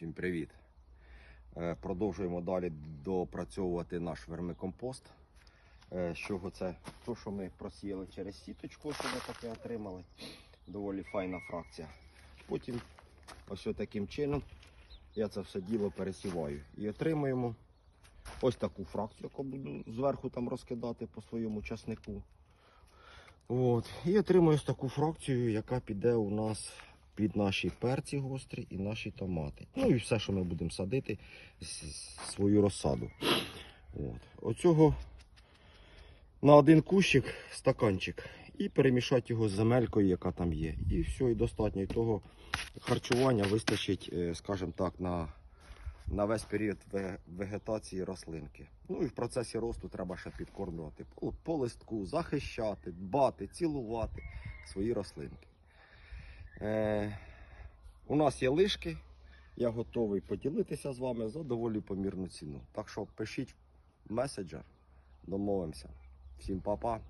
Всім привіт! Е, Продовжуємо далі допрацьовувати наш вермикомпост. Е, З чого це? То, що ми просіяли через сіточку, що ми таке отримали. Доволі файна фракція. Потім ось таким чином я це все діло пересіваю. І отримуємо ось таку фракцію, яку буду зверху там розкидати по своєму часнику. От. І отримую ось таку фракцію, яка піде у нас під наші перці гострі і наші томати. Ну і все, що ми будемо садити, свою розсаду. От. Оцього на один кущик стаканчик і перемішати його з земелькою, яка там є. І все, і достатньо. І того харчування вистачить, е, скажімо так, на, на весь період вегетації рослинки. Ну і в процесі росту треба ще підкормлювати по листку, захищати, дбати, цілувати свої рослинки. Е, у нас є лишки. Я готовий поділитися з вами за доволі помірну ціну. Так що пишіть меседжер, домовимося. Всім па-па.